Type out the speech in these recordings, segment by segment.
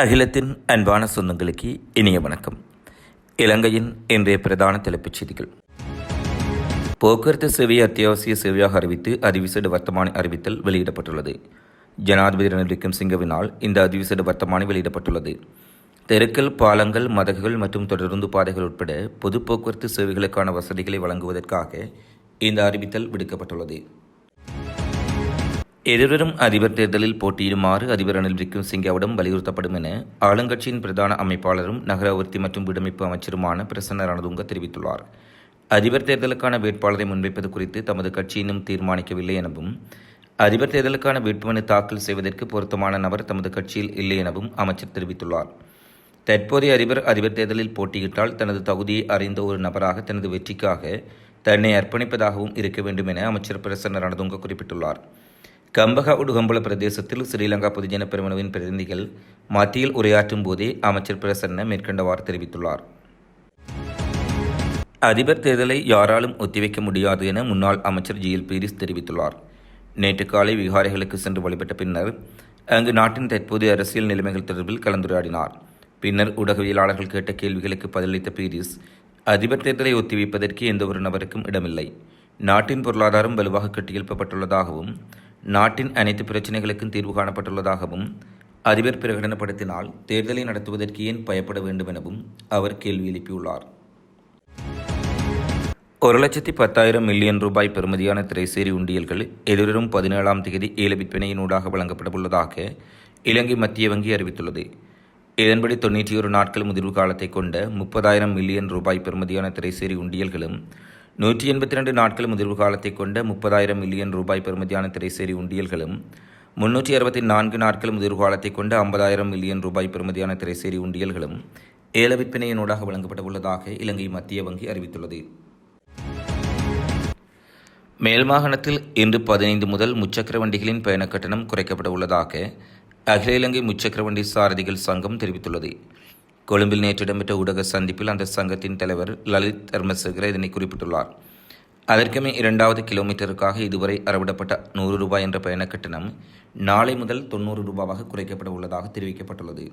அகிலத்தின் அன்பான சொந்தங்களுக்கு இனிய வணக்கம். இலங்கையின் இன்றைய பிரதான தலைப்புச் செய்திகள். போக்குவரத்து சேவையை அத்தியாவசிய சேவையாக அறிவித்து அதிவிசேட வர்த்தமானி அறிவித்தல் வெளியிடப்பட்டுள்ளது. ஜனாதிபதி ரணில் விக்ரமசிங்கவினால் இந்த அதிவிசேட வர்த்தமானி வெளியிடப்பட்டுள்ளது. தெருக்கள் பாலங்கள் மதகுகள் மற்றும் தொடருந்து பாதைகள் உட்பட பொது போக்குவரத்து சேவைகளுக்கான வசதிகளை வழங்குவதற்காக இந்த அறிவித்தல் விடுக்கப்பட்டுள்ளது. எதிர்வரும் அதிபர் தேர்தலில் போட்டியிடுமாறு அதிபர் ரணில் விக்ரமசிங்கவிடம் வலியுறுத்தப்படும் என ஆளுங்கட்சியின் பிரதான அமைப்பாளரும் நகர அபிவிருத்தி மற்றும் வீடமைப்பு அமைச்சருமான பிரசன்ன ரணதுங்க தெரிவித்துள்ளார். அதிபர் தேர்தலுக்கான வேட்பாளரை முன்வைப்பது குறித்து தமது கட்சி இன்னும் தீர்மானிக்கவில்லை எனவும் அதிபர் தேர்தலுக்கான வேட்புமனு தாக்கல் செய்வதற்கு பொருத்தமான நபர் தமது கட்சியில் இல்லை எனவும் அமைச்சர் தெரிவித்துள்ளார். தற்போதைய அதிபர் அதிபர் தேர்தலில் போட்டியிட்டால் தனது தகுதியை அறிந்த ஒரு நபராக தனது வெற்றிக்காக தன்னை அர்ப்பணிப்பதாகவும் இருக்க வேண்டும் என அமைச்சர் பிரசன்ன ரணதுங்க குறிப்பிட்டுள்ளார். கம்பக உடுகம்புல பிரதேசத்தில் ஸ்ரீலங்கா பொதுஜன பெருமனவின் பிரதிநிதிகள் மத்தியில் உரையாற்றும் போதே அமைச்சர் பிரசன்ன மேற்கண்டவாறு தெரிவித்துள்ளார். அதிபர் தேர்தலை யாராலும் ஒத்திவைக்க முடியாது என முன்னாள் அமைச்சர் ஜி. எல். பீரிஸ் தெரிவித்துள்ளார். நேற்று காலை விகாரைகளுக்கு சென்று வழிபட்ட பின்னர் அங்கு நாட்டின் தற்போதைய அரசியல் நிலைமைகள் தொடர்பில் கலந்துரையாடினார். பின்னர் ஊடகவியலாளர்கள் கேட்ட கேள்விகளுக்கு பதிலளித்த பீரிஸ் அதிபர் தேர்தலை ஒத்திவைப்பதற்கு எந்த ஒரு நபருக்கும் இடமில்லை. நாட்டின் பொருளாதாரம் வலுவாக கட்டியெழுப்பப்பட்டுள்ளதாகவும் நாட்டின் அனைத்து பிரச்சனைகளுக்கும் தீர்வு காணப்பட்டுள்ளதாகவும் அதிபர் பிரகடனப்படுத்தினால் தேர்தலை நடத்துவதற்கு ஏன் பயப்பட வேண்டும் எனவும் அவர் கேள்வி எழுப்பியுள்ளார். ஒரு லட்சத்தி பத்தாயிரம் மில்லியன் ரூபாய் பெறுமதியான திரைசேரி உண்டியல்கள் எதிர்வரும் பதினேழாம் தேதி ஏல விற்பனையினூடாக வழங்கப்பட உள்ளதாக இலங்கை மத்திய வங்கி அறிவித்துள்ளது. இதன்படி தொண்ணூற்றி ஒரு நாட்கள் முதிர்வு காலத்தை கொண்ட முப்பதாயிரம் மில்லியன் ரூபாய் பெறுமதியான திரைசேரி உண்டியல்களும் நூற்றி எண்பத்தி ரெண்டு நாட்கள் முதிர்வு காலத்தை கொண்ட முப்பதாயிரம் மில்லியன் ரூபாய் பெறுமதியான திரைசேரி உண்டியல்களும் முன்னூற்றி அறுபத்தி நான்கு நாட்கள் முதிர்வு காலத்தை கொண்ட ஐம்பதாயிரம் மில்லியன் ரூபாய் பெறுமதியான திரைசேரி உண்டியல்களும் ஏல விற்பனையினூடாக வழங்கப்பட உள்ளதாக இலங்கை மத்திய வங்கி அறிவித்துள்ளது. மேல் மாகாணத்தில் இன்று பதினைந்து முதல் முச்சக்கர வண்டிகளின் பயண கட்டணம் குறைக்கப்பட உள்ளதாக அகில இலங்கை முச்சக்கர வண்டி சாரதிகள் சங்கம் தெரிவித்துள்ளது. கொழும்பில் நேற்று இடம்பெற்ற ஊடக சந்திப்பில் அந்த சங்கத்தின் தலைவர் லலித் தர்மசேகர இதனை குறிப்பிட்டுள்ளார். அதற்குமே இரண்டாவது கிலோமீட்டருக்காக இதுவரை அறவிடப்பட்ட நூறு ரூபாய் என்ற பயண கட்டணம் நாளை முதல் தொண்ணூறு ரூபாவாக குறைக்கப்பட உள்ளதாக தெரிவிக்கப்பட்டுள்ளது.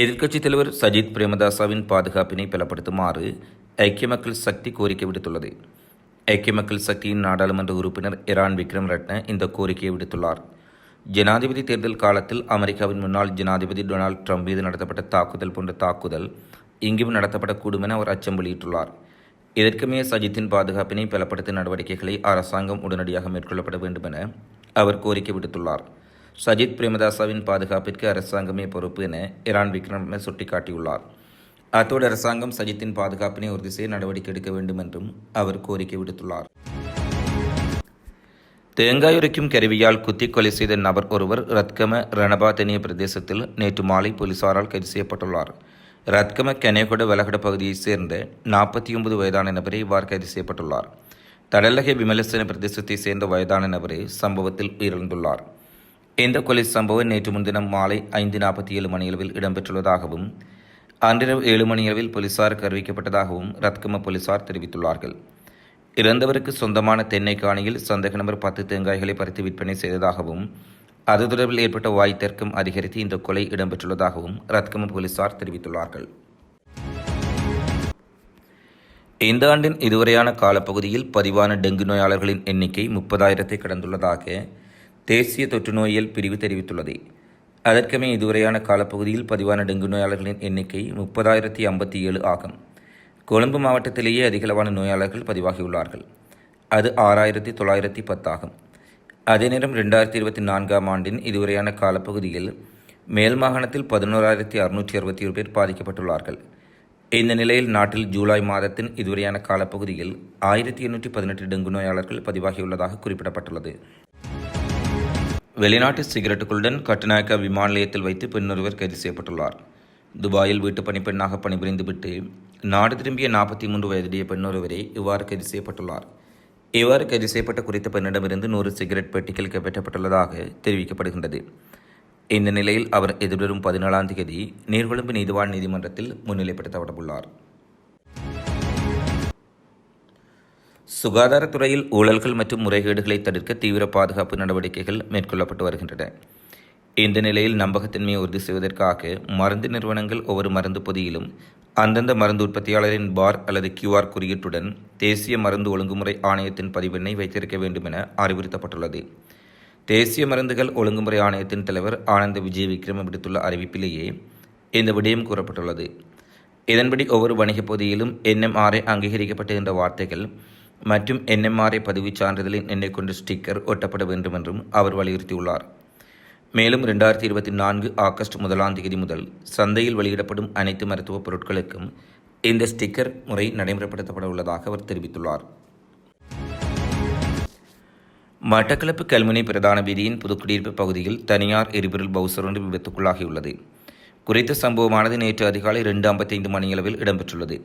எதிர்க்கட்சித் தலைவர் சஜித் பிரேமதாசாவின் பாதுகாப்பினை பலப்படுத்துமாறு ஐக்கிய மக்கள் சக்தி கோரிக்கை விடுத்துள்ளது. ஐக்கிய மக்கள் சக்தியின் நாடாளுமன்ற உறுப்பினர் இரான் விக்ரம் ரட்ன இந்த கோரிக்கையை விடுத்துள்ளார். ஜனாதிபதி தேர்தல் காலத்தில் அமெரிக்காவின் முன்னாள் ஜனாதிபதி டொனால்ட் ட்ரம்ப் மீது நடத்தப்பட்ட தாக்குதல் போன்ற தாக்குதல் இங்கும் நடத்தப்படக்கூடும் என அவர் அச்சம் வெளியிட்டுள்ளார். இதற்குமே சஜித்தின் பாதுகாப்பினை பலப்படுத்தும் நடவடிக்கைகளை அரசாங்கம் உடனடியாக மேற்கொள்ளப்பட வேண்டும் என அவர் கோரிக்கை விடுத்துள்ளார். சஜித் பிரேமதாசாவின் பாதுகாப்பிற்கு அரசாங்கமே பொறுப்பு என இரான் விக்ரம சுட்டிக்காட்டியுள்ளார். அத்தோடு அரசாங்கம் சஜித்தின் பாதுகாப்பினை உறுதி செய்ய நடவடிக்கை எடுக்க வேண்டும் என்றும் அவர் கோரிக்கை விடுத்துள்ளார். தேங்காயுரைக்கும் கருவியால் குத்தி கொலை செய்த நபர் ஒருவர் ரத்கம ரணபாதனிய பிரதேசத்தில் நேற்று மாலை போலீசாரால் கைது செய்யப்பட்டுள்ளார். ரத்கம கெனேகொட வலகட பகுதியைச் சேர்ந்த நாற்பத்தி ஒன்பது வயதான நபரை இவ்வாறு கைது செய்யப்பட்டுள்ளார். தடலகை விமலசேன பிரதேசத்தைச் சேர்ந்த வயதான நபரே சம்பவத்தில் உயிரிழந்துள்ளார். இந்த கொலை சம்பவம் நேற்று முன்தினம் மாலை ஐந்து நாற்பத்தி ஏழு மணியளவில் இடம்பெற்றுள்ளதாகவும் அன்றிரவு ஏழு மணியளவில் போலீசாருக்கு அறிவிக்கப்பட்டதாகவும் ரத்கம போலீசார் தெரிவித்துள்ளார்கள். இறந்தவருக்கு சொந்தமான தென்னை காணியில் சந்தேக நபர் பத்து தேங்காய்களை பறித்து விற்பனை செய்ததாகவும் அது தொடர்பில் ஏற்பட்ட வாய் தர்க்கம் அதிகரித்து இந்த கொலை இடம்பெற்றுள்ளதாகவும் ரத்கம போலீசார் தெரிவித்துள்ளார்கள். இந்த ஆண்டின் இதுவரையான காலப்பகுதியில் பதிவான டெங்கு நோயாளர்களின் எண்ணிக்கை முப்பதாயிரத்தை கடந்துள்ளதாக தேசிய தொற்று நோயியல் பிரிவு தெரிவித்துள்ளது. அதற்கமே இதுவரையான காலப்பகுதியில் பதிவான டெங்கு நோயாளர்களின் எண்ணிக்கை முப்பதாயிரத்தி ஐம்பத்தி ஏழு ஆகும். கொழும்பு மாவட்டத்திலேயே அதிகளவான நோயாளர்கள் பதிவாகியுள்ளார்கள். அது ஆறாயிரத்தி தொள்ளாயிரத்தி பத்தாகும் அதே நேரம் ரெண்டாயிரத்தி இருபத்தி நான்காம் ஆண்டின் இதுவரையான காலப்பகுதியில் மேல் மாகாணத்தில் பதினோராயிரத்தி அறுநூற்றி அறுபத்தி ஏழு பேர் பாதிக்கப்பட்டுள்ளார்கள். இந்த நிலையில் நாட்டில் ஜூலை மாதத்தின் இதுவரையான காலப்பகுதியில் ஆயிரத்தி எண்ணூற்றி பதினெட்டு டெங்கு நோயாளர்கள் பதிவாகியுள்ளதாக குறிப்பிடப்பட்டுள்ளது. வெளிநாட்டு சிகரெட்டுகளுடன் கட்டுநாயக்கா விமான நிலையத்தில் வைத்து பெண்ணொருவர் கைது செய்யப்பட்டுள்ளார். துபாயில் வீட்டு பணிப்பெண்ணாக பணிபுரிந்துவிட்டு நாடு திரும்பிய நாற்பத்தி மூன்று வயதுடைய பெண்ணொருவரே இவ்வாறு கைது செய்யப்பட்டுள்ளார். இவ்வாறு கைது செய்யப்பட்ட குறித்த பெண்ணிடமிருந்து நூறு சிகரெட் பெட்டிகள் கைப்பற்றப்பட்டுள்ளதாக தெரிவிக்கப்படுகின்றது. இந்த நிலையில் அவர் எதிர்வரும் பதினாலாம் தேதி நீர்கொழும்பு நீதிவான் நீதிமன்றத்தில் முன்னிலைப்படுத்தப்படவுள்ளார். சுகாதாரத்துறையில் ஊழல்கள் மற்றும் முறைகேடுகளை தடுக்க தீவிர பாதுகாப்பு நடவடிக்கைகள் மேற்கொள்ளப்பட்டு வருகின்றன. இந்த நிலையில் நம்பகத்தன்மையை உறுதி செய்வதற்காக மருந்து நிறுவனங்கள் ஒவ்வொரு மருந்து பொதியிலும் அந்தந்த மருந்து உற்பத்தியாளரின் பார் அல்லது கியூஆர் குறியீட்டுடன் தேசிய மருந்து ஒழுங்குமுறை ஆணையத்தின் பதிவெண்ணை வைத்திருக்க வேண்டும் என அறிவுறுத்தப்பட்டுள்ளது. தேசிய மருந்துகள் ஒழுங்குமுறை ஆணையத்தின் தலைவர் ஆனந்த விஜய் விக்ரம விடுத்துள்ள அறிவிப்பிலேயே இந்த விடயம் கூறப்பட்டுள்ளது. இதன்படி ஒவ்வொரு வணிகப் பகுதியிலும் என்எம்ஆர்ஐ அங்கீகரிக்கப்பட்ட வார்த்தைகள் மற்றும் என்எம்ஆர்ஐ பதிவுச் சான்றிதழின் எண்ணை கொண்டு ஸ்டிக்கர் ஒட்டப்பட வேண்டும் என்றும் அவர் வலியுறுத்தியுள்ளார். மேலும் ரெண்டாயிரத்தி இருபத்தி நான்கு ஆகஸ்ட் முதலாம் தேதி முதல் சந்தையில் வெளியிடப்படும் அனைத்து மருத்துவப் பொருட்களுக்கும் இந்த ஸ்டிக்கர் முறை நடைமுறைப்படுத்தப்பட உள்ளதாக அவர் தெரிவித்துள்ளார். மட்டக்களப்பு கல்முனை பிரதான வீதியின் புதுக்குடியிருப்பு பகுதியில் தனியார் எரிபொருள் பவுசர் ஒன்று விபத்துக்குள்ளாகியுள்ளது. குறித்த சம்பவமானது நேற்று அதிகாலை ரெண்டு ஐம்பத்தைந்து மணியளவில் இடம்பெற்றுள்ளது.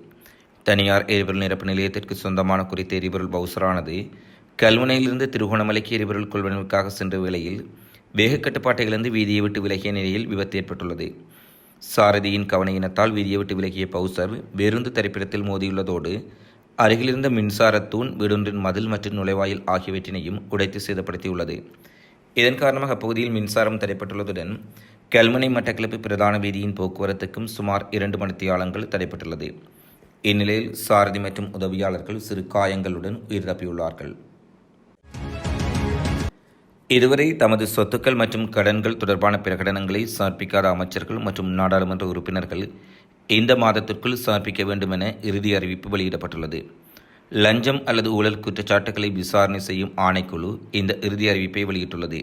தனியார் எரிபொருள் நிரப்பு நிலையத்திற்கு சொந்தமான குறித்த எரிபொருள் பவுசரானது கல்முனையிலிருந்து திருகோணமலைக்கு எரிபொருள் கொள்வனவுக்காக சென்ற வேளையில் வேக கட்டுப்பாட்டை இழந்து வீதியை விட்டு விலகிய நிலையில் விபத்து ஏற்பட்டுள்ளது. சாரதியின் கவனையினத்தால் வீதியை விட்டு விலகிய பவுசர் வெருந்து தரிப்பிடத்தில் மோதியுள்ளதோடு அருகிலிருந்த மின்சாரத்தூண் வீடொன்றின் மதில் மற்றும் நுழைவாயில் ஆகியவற்றினையும் உடைத்து சேதப்படுத்தியுள்ளது. இதன் காரணமாக அப்பகுதியில் மின்சாரம் தடைப்பட்டுள்ளதுடன் கல்முனை மட்டக்களப்பு பிரதான வீதியின் போக்குவரத்துக்கும் சுமார் இரண்டு மணித்தியாலங்கள் தடைப்பட்டுள்ளது. இந்நிலையில் சாரதி மற்றும் உதவியாளர்கள் சிறு காயங்களுடன் உயிர் தப்பியுள்ளார்கள் இதுவரை தமது சொத்துக்கள் மற்றும் கடன்கள் தொடர்பான பிரகடனங்களை சமர்ப்பிக்காத அமைச்சர்கள் மற்றும் நாடாளுமன்ற உறுப்பினர்கள் இந்த மாதத்திற்குள் சமர்ப்பிக்க வேண்டும் என இறுதி அறிவிப்பு வெளியிடப்பட்டுள்ளது. லஞ்சம் அல்லது ஊழல் குற்றச்சாட்டுகளை விசாரணை செய்யும் ஆணைக்குழு இந்த இறுதி அறிவிப்பை வெளியிட்டுள்ளது.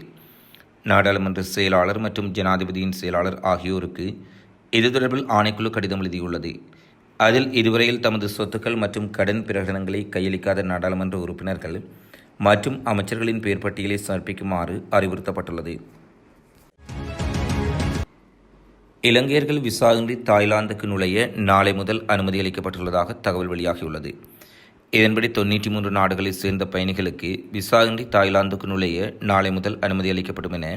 நாடாளுமன்ற செயலாளர் மற்றும் ஜனாதிபதியின் செயலாளர் ஆகியோருக்கு இது தொடர்பில் ஆணைக்குழு கடிதம் எழுதியுள்ளது. அதில் இதுவரையில் தமது சொத்துக்கள் மற்றும் கடன் பிரகடனங்களை கையளிக்காத நாடாளுமன்ற உறுப்பினர்கள் மற்றும் அமைச்சர்களின் பெயர் பட்டியலை சமர்ப்பிக்குமாறு அறிவுறுத்தப்பட்டுள்ளது. இலங்கையர்கள் விசாவின்றி தாய்லாந்துக்கு நுழைய நாளை முதல் அனுமதி அளிக்கப்பட்டுள்ளதாக தகவல் வெளியாகியுள்ளது. இதன்படி தொன்னூற்றி மூன்று நாடுகளைச் சேர்ந்த பயணிகளுக்கு விசாவின்றி தாய்லாந்துக்கு நுழைய நாளை முதல் அனுமதி அளிக்கப்படும் என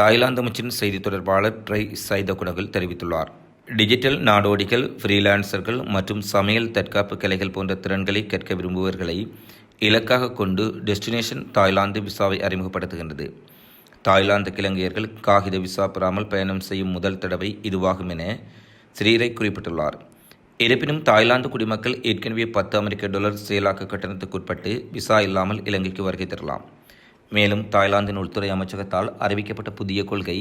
தாய்லாந்து அமைச்சின் செய்தி தொடர்பாளர் ட்ரை சைதகுணகள் தெரிவித்துள்ளார். டிஜிட்டல் நாடோடிகள் ஃப்ரீலான்சர்கள் மற்றும் சமையல் தற்காப்பு கலைகள் போன்ற திறன்களை கற்க விரும்புபவர்களை இலக்காக கொண்டு டெஸ்டினேஷன் தாய்லாந்து விசாவை அறிமுகப்படுத்துகின்றது. தாய்லாந்து இலங்கையர்கள் காகித விசா பெறாமல் பயணம் செய்யும் முதல் தடவை இதுவாகும் என ஸ்ரீரை குறிப்பிட்டுள்ளார். இருப்பினும் தாய்லாந்து குடிமக்கள் ஏற்கனவே பத்து அமெரிக்க டாலர் செயலாக்க கட்டணத்துக்குட்பட்டு விசா இல்லாமல் இலங்கைக்கு வருகை தரலாம். மேலும் தாய்லாந்தின் உள்துறை அமைச்சகத்தால் அறிவிக்கப்பட்ட புதிய கொள்கை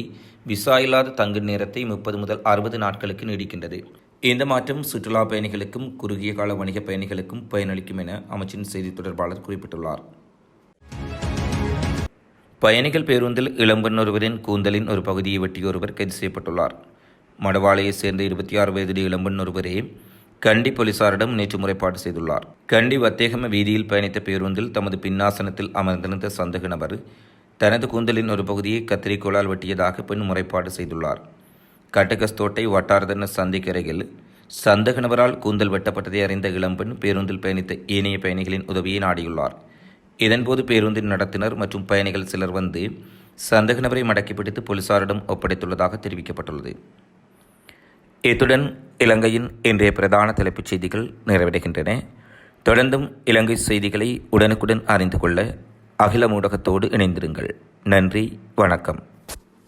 விசா இல்லாத தங்கு நேரத்தை முப்பது முதல் அறுபது நாட்களுக்கு நீடிக்கின்றது. இந்த மாற்றம் சுற்றுலா பயணிகளுக்கும் குறுகிய கால வணிக பயணிகளுக்கும் பயனளிக்கும் என அமைச்சின் செய்தி தொடர்பாளர் குறிப்பிட்டுள்ளார். பயணிகள் பேருந்தில் இளம்பெண் ஒருவரின் கூந்தலின் ஒரு பகுதியை வெட்டியொருவர் கைது செய்யப்பட்டுள்ளார். மடவாளையைச் சேர்ந்த இருபத்தி ஆறு வயது இளம்பெண் ஒருவரே கண்டி போலீசாரிடம் நேற்று முறைப்பாடு செய்துள்ளார். கண்டி வத்தேகம வீதியில் பயணித்த பேருந்தில் தமது பின்னாசனத்தில் அமர்ந்திருந்த சந்தக நபர் தனது கூந்தலின் ஒரு பகுதியை கத்திரிக்கோளால் வெட்டியதாக பெண் முறைப்பாடு செய்துள்ளார். கட்டகஸ்தோட்டை வட்டாரதன சந்திக்கரையில் சந்தக நபரால் கூந்தல் வெட்டப்பட்டதை அறிந்த இளம்பெண் பேருந்தில் பயணித்த ஏனைய பயணிகளின் உதவியை நாடியுள்ளார். இதன்போது பேருந்தின் நடத்தினர் மற்றும் பயணிகள் சிலர் வந்து சந்தக நபரை மடக்கி பிடித்து போலீசாரிடம் ஒப்படைத்துள்ளதாக தெரிவிக்கப்பட்டுள்ளது. இத்துடன் இலங்கையின் இன்றைய பிரதான தலைப்புச் செய்திகள் நிறைவடைகின்றன. தொடர்ந்தும் இலங்கை செய்திகளை உடனுக்குடன் அறிந்து கொள்ள அகில ஊடகத்தோடு இணைந்திருங்கள். நன்றி வணக்கம்.